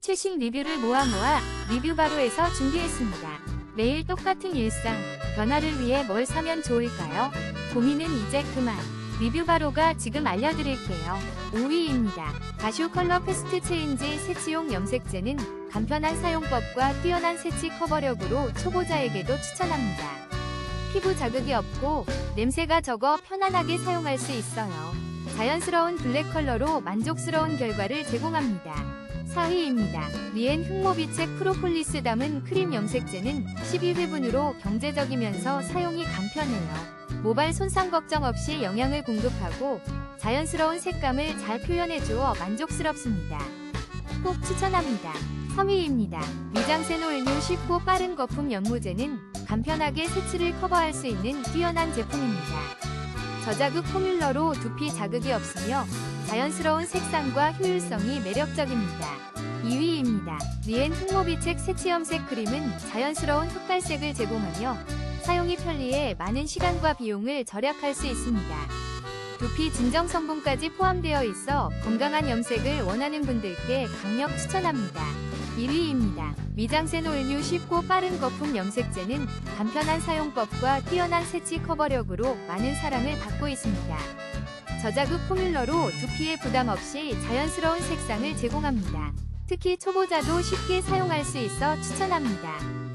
최신 리뷰를 모아 모아 리뷰 바로에서 준비했습니다. 매일 똑같은 일상, 변화를 위해 뭘 사면 좋을까요? 고민은 이제 그만. 리뷰 바로가 지금 알려드릴게요. 5위입니다. 가슈 컬러 패스트 체인지 세치용 염색제는 간편한 사용법과 뛰어난 세치 커버력으로 초보자에게도 추천합니다. 피부 자극이 없고 냄새가 적어 편안하게 사용할 수 있어요. 자연스러운 블랙 컬러로 만족스러운 결과를 제공합니다. 4위입니다. 리엔 흑모비책 프로폴리스 담은 크림 염색제는 12회분으로 경제적이면서 사용이 간편해요. 모발 손상 걱정 없이 영양을 공급하고 자연스러운 색감을 잘 표현해주어 만족스럽습니다. 꼭 추천합니다. 3위입니다. 미장센올류 쉽고 빠른 거품 연무제는 간편하게 세치를 커버할 수 있는 뛰어난 제품입니다. 저자극 포뮬러로 두피 자극이 없으며 자연스러운 색상과 효율성이 매력적입니다. 2위입니다. 리엔 흑모비책 세치염색 크림은 자연스러운 흑갈색을 제공하며 사용이 편리해 많은 시간과 비용을 절약할 수 있습니다. 두피 진정 성분까지 포함되어 있어 건강한 염색을 원하는 분들께 강력 추천합니다. 1위입니다. 미장센 올뉴 쉽고 빠른 거품 염색제는 간편한 사용법과 뛰어난 세치 커버력으로 많은 사랑을 받고 있습니다. 저자극 포뮬러로 두피에 부담 없이 자연스러운 색상을 제공합니다. 특히 초보자도 쉽게 사용할 수 있어 추천합니다.